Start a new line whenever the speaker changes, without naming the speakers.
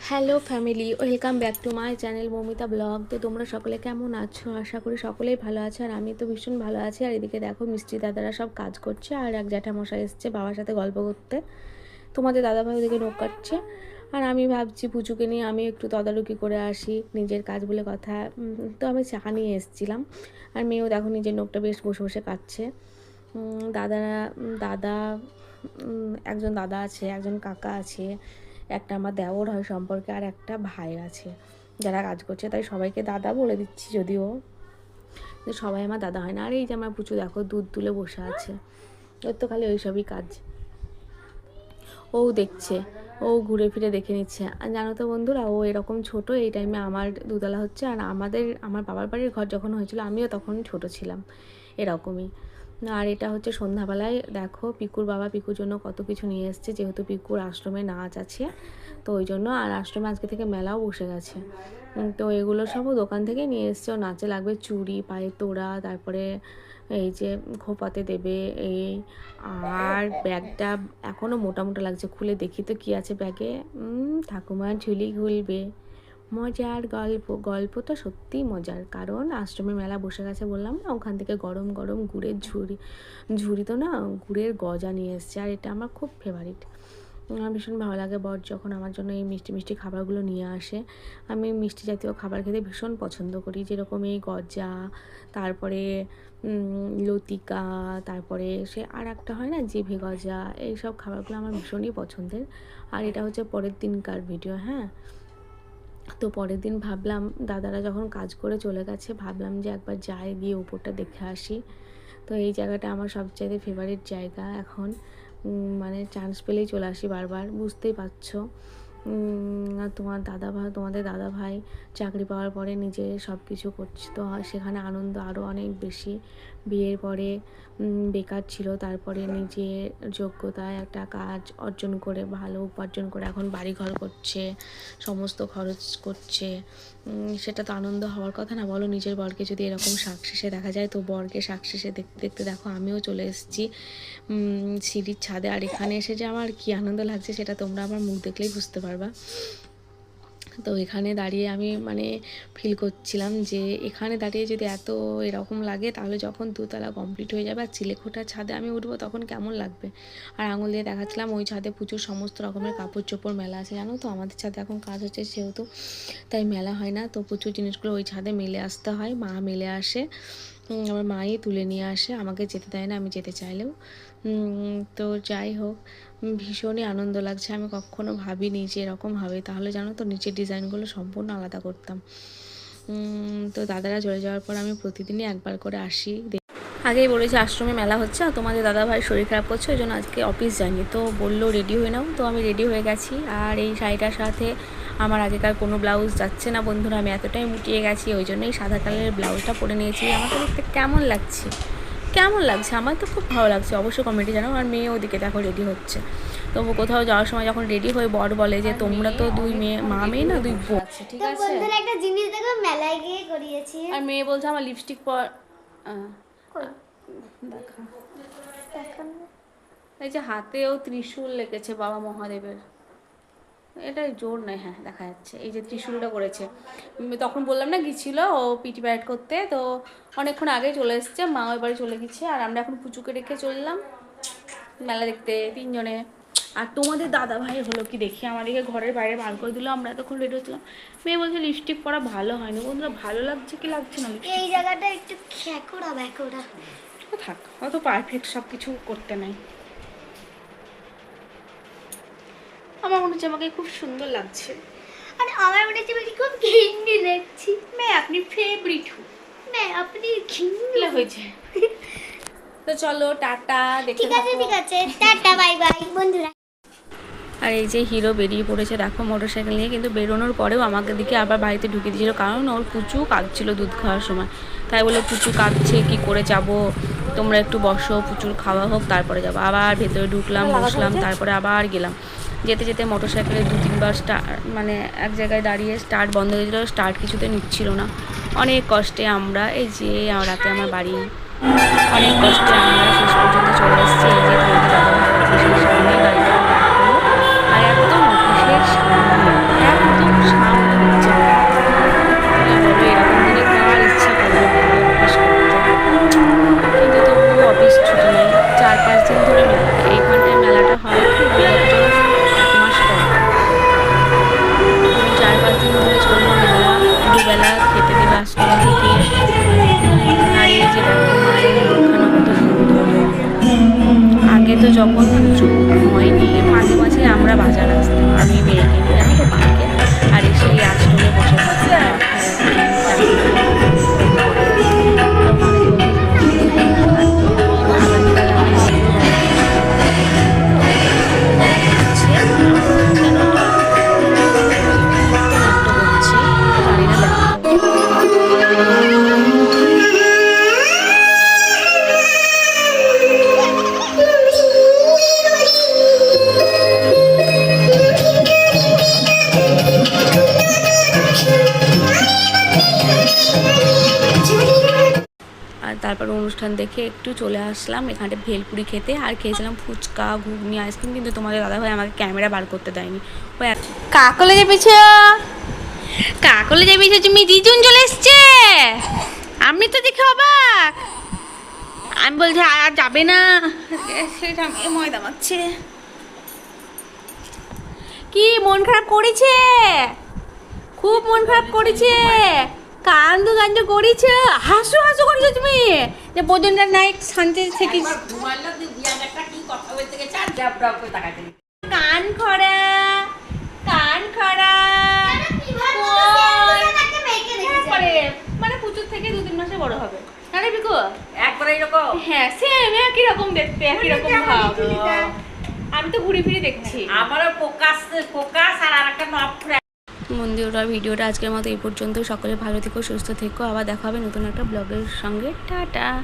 Hello family welcome back to my channel Mamita blog তো তোমরা সকলে কেমন আছো? আশা করি সকলেই ভালো আছো। আর আমি তো ভীষণ ভালো আছি। আর এদিকে দেখো, মিষ্টি দাদারা সব কাজ করছে। আর এক জ্যাঠামশাই এসছে বাবার সাথে গল্প করতে। তোমাদের দাদাভাই ওদিকে নোখ কাটছে। আর আমি ভাবছি পুচুকে নিয়ে আমি একটু তদারকি করে আসি, নিজের কাজ বলে কথা। তো আমি চা নিয়ে এসেছিলাম। আর মেয়েও দেখো নিজের নোকটা বেশ বসে বসে কাটছে। দাদারা দাদা একজন দাদা আছে, একজন কাকা আছে। একটা আমার দেওর হয় সম্পর্কে আর একটা ভাই আছে। যারা কাজ করছে তাই সবাইকে দাদা বলে দিচ্ছি যদিও। যে সবাই আমার দাদা হয় না। আর এই যে আমার পুচু দেখো, দুধ তুলে বসে আছে। ওর তো খালি ওইসবই কাজ। ও দেখছে, ও ঘুরে ফিরে দেখে নিচ্ছে। আর জানো তো বন্ধুরা, ও এরকম ছোট, এই টাইমে আমার দুতলা হচ্ছে। আর আমাদের, আমার বাবার বাড়ির ঘর যখন হয়েছিল, আমিও তখন ছোট ছিলাম। এরকমই। আর এটা হচ্ছে সন্ধ্যাবেলায় দেখো, পিকুর বাবা পিকুর জন্য কত কিছু নিয়ে এসছে, যেহেতু পিকুর আশ্রমে নাচ আছে, তো ওই জন্য আর আশ্রমে আজকে থেকে মেলাও বসে গেছে। তো এগুলো সবও দোকান থেকে নিয়ে এসছে, ও নাচে লাগবে চুড়ি পায়ে তোড়া, তারপরে এই যে খোপাতে দেবে, এই, আর ব্যাগটা এখনও মোটা মোটা লাগছে, খুলে দেখি তো কি আছে ব্যাগে। ঠাকুমার ঝুলি ঘুলবে। মজার গল্প গল্পটা সত্যিই মজার। কারণ আশ্রমে মেলা বসে গেছে বললাম না, ওখান থেকে গরম গরম গুড়ের ঝুড়ি ঝুড়ি তো না গুড়ের গজা নিয়ে এসছে, আর এটা আমার খুব ফেভারিট আমার ভীষণ ভালো লাগে বর যখন আমার জন্য এই মিষ্টি মিষ্টি খাবারগুলো নিয়ে আসে। আমি মিষ্টি জাতীয় খাবার খেতে ভীষণ পছন্দ করি, যেরকম এই গজা, তারপরে লতিকা, তারপরে সে আর একটা হয় না, জিভে গজা, এইসব খাবারগুলো আমার ভীষণই পছন্দের। আর এটা হচ্ছে পরের দিনকার ভিডিও হ্যাঁ? তো পরের দিন ভাবলাম, দাদারা যখন কাজ করে চলে গেছে, ভাবলাম যে একবার যাই, গিয়ে ওপরটা দেখে আসি। তো এই জায়গাটা আমার সবচাইতে ফেভারিট জায়গা। এখন মানে চান্স পেলেই চলে আসি বারবার। বুঝতেই পারছ। তোমার দাদা ভাই তোমাদের দাদা ভাই চাকরি পাওয়ার পরে নিজে সব কিছু করছে। তো সেখানে আনন্দ আরও অনেক বেশি। বিয়ের পরে বেকার ছিল, তারপরে নিজের যোগ্যতায় একটা কাজ অর্জন করে, ভালো উপার্জন করে এখন বাড়ি ঘর করছে, সমস্ত খরচ করছে। সেটা তো আনন্দ হওয়ার কথা না। বলো নিজের বরকে যদি এরকম সাকসেসে দেখা যায়, তো বরকে সাকসেসে দেখতে দেখতে দেখো, আমিও চলে এসেছি। সিঁড়ির ছাদে। আর এখানে এসে যে আমার কী আনন্দ লাগছে, সেটা তোমরা আমার মুখ দেখলেই বুঝতে পারবা। তো এখানে দাঁড়িয়ে আমি মানে ফিল করছিলাম যে এখানে দাঁড়িয়ে যদি এত এরকম লাগে, তাহলে যখন দুতলা কমপ্লিট হয়ে যাবে আর চিলেখোটার ছাদে আমি উঠবো তখন কেমন লাগবে? আর আঙুল দিয়ে দেখাচ্ছিলাম ওই ছাদে প্রচুর সমস্ত রকমের কাপড় চোপড় মেলা আছে, জানো তো? আমাদের ছাদে এখন কাজ হচ্ছে সেহেতু, তাই মেলা হয় না। তো প্রচুর জিনিসগুলো ওই ছাদে মেলে আসতে হয়, মা মেলে আসে। আমার মাই তুলে নিয়ে আসে, আমাকে যেতে দেয় না, আমি যেতে চাইলেও। তো যাই হোক, ভীষণই আনন্দ লাগছে। আমি কখনো ভাবিনি যে এরকম হবে। তাহলে জানো তো, নিচের ডিজাইনগুলো সম্পূর্ণ আলাদা করতাম। তো দাদারা চলে যাওয়ার পর আমি প্রতিদিনই একবার করে আসি। আগেই বলেছি, আশ্রমে মেলা হচ্ছে আর তোমাদের দাদা ভাই শরীর খারাপ করছে, ওই জন্য আজকে অফিস যায়নি। তো বলল, রেডি হয়ে নাও। তো আমি রেডি হয়ে গেছি। আর এই শাড়িটার সাথে আমার আগেকার কোনো ব্লাউজ যাচ্ছে না বন্ধুরা আমি এতটাই মুটিয়ে গেছি ওই জন্যই সাদা কালারের ব্লাউজটা পরে নিয়েছি। আমাকে দেখতে কেমন লাগছে? কেমন লাগছে? আমার তো খুব ভালো লাগছে। অবশ্যই কমেন্টে জানাও আর মেয়ে ওদিকে দেখো রেডি হচ্ছে। তো কোথাও যাওয়ার সময় যখন রেডি হয়ে বর বলে যে তোমরা তো দুই মেয়ে মা মেয়ে না দুই বোন। আছে ঠিক
তো
আছে।
বন্ধুরা একটা জিনিস দেখো মেলায় গিয়ে করিয়েছি।
আর মেয়ে বলছে আমার লিপস্টিক পর এই যে হাতেও ত্রিশূল লেগেছে বাবা মহাদেবের। এটাই জোর নয় হ্যাঁ দেখা যাচ্ছে। এই যে ত্রিশূলটা করেছে। তখন বললাম না গিয়েছিল ও পিটি প্যারেড করতে তো অনেকক্ষণ আগে চলে এসছে মা ওই বাড়ি চলে গেছে আর আমরা এখন পুচুকে রেখে চললাম মেলা দেখতে তিনজনে। আর তোমাদের দাদা ভাই হলো কি দেখি আমাদেরকে ঘরের বাইরে বার করে দিল আমরা এতক্ষণ রেডি হচ্ছিলাম। মেয়ে বলছে লিপস্টিক পরা ভালো হয়নি। বন্ধুরা ভালো লাগছে কি লাগছে না?
এই জায়গাটা একটু খ্যাকুড়া ব্যাকুড়া
থাক অত পারফেক্ট সব কিছু করতে নাই। আমার মনে হচ্ছে আমাকে খুব সুন্দর লাগছে।
আর আমার মনে হচ্ছে আমি খুব ঘিন্নি দেখছি
মে আপনি ফেভারিট হু
আপনি ঘিন্নি
হয়েছে। তো চলো টাটা দেখতে
ঠিক আছে ঠিক আছে। টাটা বাই বাই বন্ধুরা।
আর এই যে হিরো বেরিয়ে পড়েছে দেখো মোটরসাইকেল নিয়ে কিন্তু বেরোনোর পরেও আমাকে দিকে আবার বাড়িতে ঢুকে দিয়েছিল কারণ ওর পুচু কাঁদছিল দুধ খাওয়ার সময়। তাই বলে পুচু কাঁদছে কি করে যাব? তোমরা একটু বসো পুচুর খাওয়া হোক তারপরে যাব। আবার ভেতরে ঢুকলাম বসলাম তারপরে আবার গেলাম। যেতে যেতে মোটর সাইকেলে দু তিনবার স্টার মানে এক জায়গায় দাঁড়িয়ে স্টার্ট বন্ধ হয়ে স্টার্ট কিছুতে নিচ্ছিল না। অনেক কষ্টে আমরা, এই যে, রাতে আমার বাড়ি, অনেক কষ্টে আমরা যখন হয়নি মাঝে মাঝে আমরা বাজার আসতাম। আমি মেয়ে
তারপর অনুষ্ঠান দেখে একটু চলে আসলাম। এখানটা ভেলপুরি খেতে। আর খেয়েছিলাম ফুচকা ঘুগনি আইসক্রিম কিন্তু তোমাদের দাদাভাই আমাকে ক্যামেরা বার করতে দেয়নি। কাকলে যাবেছ কাকলে যাবেছ তুমি? দিদুন চলে এসছে? আমি তো দেখে অবাক। আমি বলছি আর যাবে না? সেটা ময়দা কি মন খারাপ করেছে? খুব মন খারাপ করেছে। কান্দু কান্দু করেছে হাসু হাসু করেছ তুমি। যে বোধনটা নাই শান্তি থেকে কান খরা কান খরা। মানে পুজোর থেকে দু তিন মাসে বড় হবে। বিকু
একবারে এরকম
হ্যাঁ সেম একই রকম দেখতে একই রকম ভাব। আমি তো ঘুরে ফিরে দেখছি।
আমারও ফোকাস ফোকাস আর আরেকটা নব
মন্দিরটা, ভিডিওটা আজকের মতো এই পর্যন্ত। সকলে ভালো থেকো, সুস্থ থেকো। আবার দেখা হবে নতুন একটা ব্লগের সঙ্গে। টাটা!